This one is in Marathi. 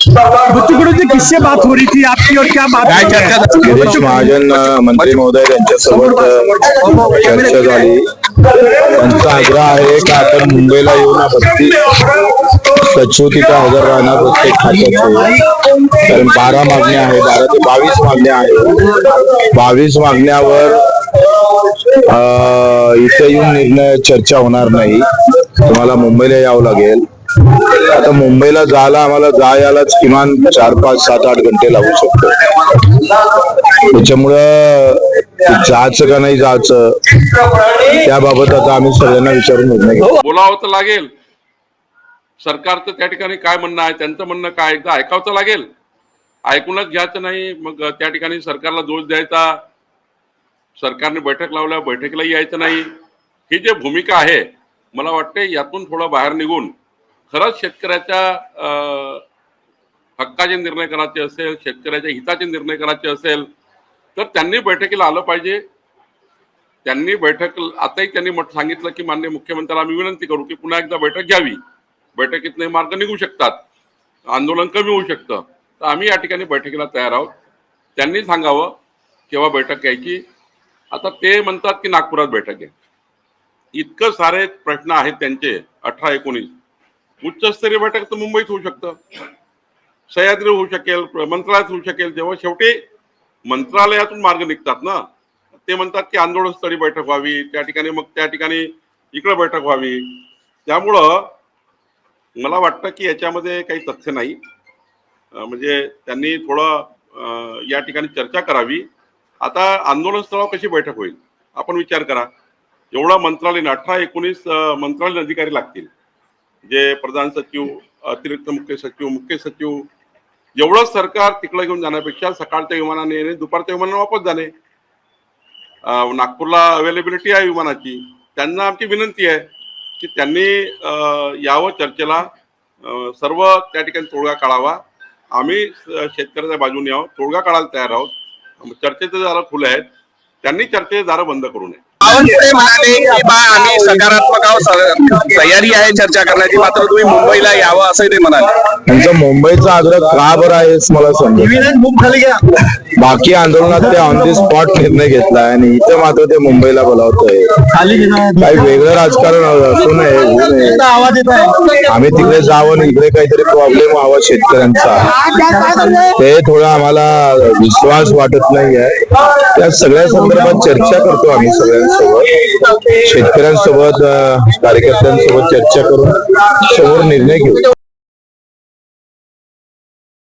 जी किससे बात हो रही थी आपकी और क्या बात काय हो? चर्चा गिरीश महाजन मंत्री महोदय यांच्यासोबत चर्चा झाली. त्यांचा आग्रह आहे की आपण मुंबईला येऊन बत्तीस सचिव तिथे हजर राहणार प्रत्येक खात्याचे? कारण बारा मागण्या आहे बारा ते बावीस मागण्या आहेत. बावीस मागण्यावर इथे येऊन निर्णय चर्चा होणार नाही. तुम्हाला मुंबईला यावं लागेल. आता मुंबईला जायला आम्हाला जा यालाच किमान चार पाच सात आठ घंटे लागू शकतो. त्याच्यामुळं जायचं का नाही जायचं त्याबाबत आता आम्ही सगळ्यांना विचारून निर्णय घेऊ बोलावं तर लागेल. सरकारचं त्या ठिकाणी काय म्हणणं आहे त्यांचं म्हणणं काय एकदा ऐकावं तर लागेल. ऐकूनच घ्यायचं नाही मग त्या ठिकाणी सरकारला दोष द्यायचा. सरकारने बैठक लावल्या बैठकीला यायचं नाही. ही जी भूमिका आहे मला वाटते यातून थोडं बाहेर निघून खरंच शेतकऱ्याच्या हक्काचे निर्णय करायचे असेल शेतकऱ्याच्या हिताचे निर्णय करायचे असेल तर त्यांनी बैठकीला आलं पाहिजे. त्यांनी बैठक आताही त्यांनी सांगितलं की मान्य मुख्यमंत्र्याला आम्ही विनंती करू की पुन्हा एकदा बैठक घ्यावी. बैठकीतले मार्ग निघू शकतात. आंदोलन कमी होऊ शकतं. तर आम्ही या ठिकाणी बैठकीला तयार आहोत. त्यांनी सांगावं केव्हा बैठक घ्यायची? आता ते म्हणतात की नागपुरात बैठक घ्या इतकं सारे प्रश्न आहेत त्यांचे अठरा एकोणीस. उच्चस्तरीय बैठक तर मुंबईत होऊ शकतं. सह्याद्री होऊ शकेल मंत्रालयात होऊ शकेल. जेव्हा शेवटी मंत्रालयातून मार्ग निघतात ना ते म्हणतात की आंदोलनस्थळी बैठक व्हावी. त्या ठिकाणी मग त्या ठिकाणी इकडं बैठक व्हावी. त्यामुळं मला वाटतं की याच्यामध्ये काही तथ्य नाही. म्हणजे त्यांनी थोडं या ठिकाणी चर्चा करावी. आता आंदोलनस्थळावर कशी बैठक होईल? आपण विचार करा. एवढा मंत्रालय अठरा एकोणीस मंत्रालयीन अधिकारी लागतील. जे प्रधान सचिव अतिरिक्त मुख्य सचिव मुख्य सचिव एवढं सरकार तिकडे घेऊन जाण्यापेक्षा सकाळच्या विमानाने येणे दुपारच्या विमानाने वापस जाणे. नागपूरला अवेलेबिलिटी आहे विमानाची. त्यांना आमची विनंती आहे की त्यांनी अं, यावं चर्चेला सर्व त्या ठिकाणी तोडगा काढावा. आम्ही शेतकऱ्याच्या बाजूने आहोत तोडगा काढायला तयार आहोत. चर्चेचे दारं खुले आहेत. त्यांनी चर्चेचे दारं बंद करू नये. बावनकुळे म्हणाले की बा आम्ही सकारात्मक आहोत तयारी आहे चर्चा करण्याची मात्र तुम्ही मुंबईला यावं असंही ते म्हणाले. त्यांचा मुंबईचा आग्रह का बरं आहे हेच मला समजत बाकी आंदोलनात ते ऑन दी स्पॉट निर्णय घेतला आणि इथं मात्र ते मुंबईला बोलावतोय. काही वेगळं राजकारण असू नये होऊ नये. आम्ही तिकडे जावं आणि इकडे काहीतरी प्रॉब्लेम व्हावा शेतकऱ्यांचा. ते थोडं आम्हाला विश्वास वाटत नाहीये. त्या सगळ्या संदर्भात चर्चा करतो आम्ही सगळ्यांसोबत शेतकऱ्यांसोबत कार्यकर्त्यांसोबत चर्चा करून समोर निर्णय घेऊ.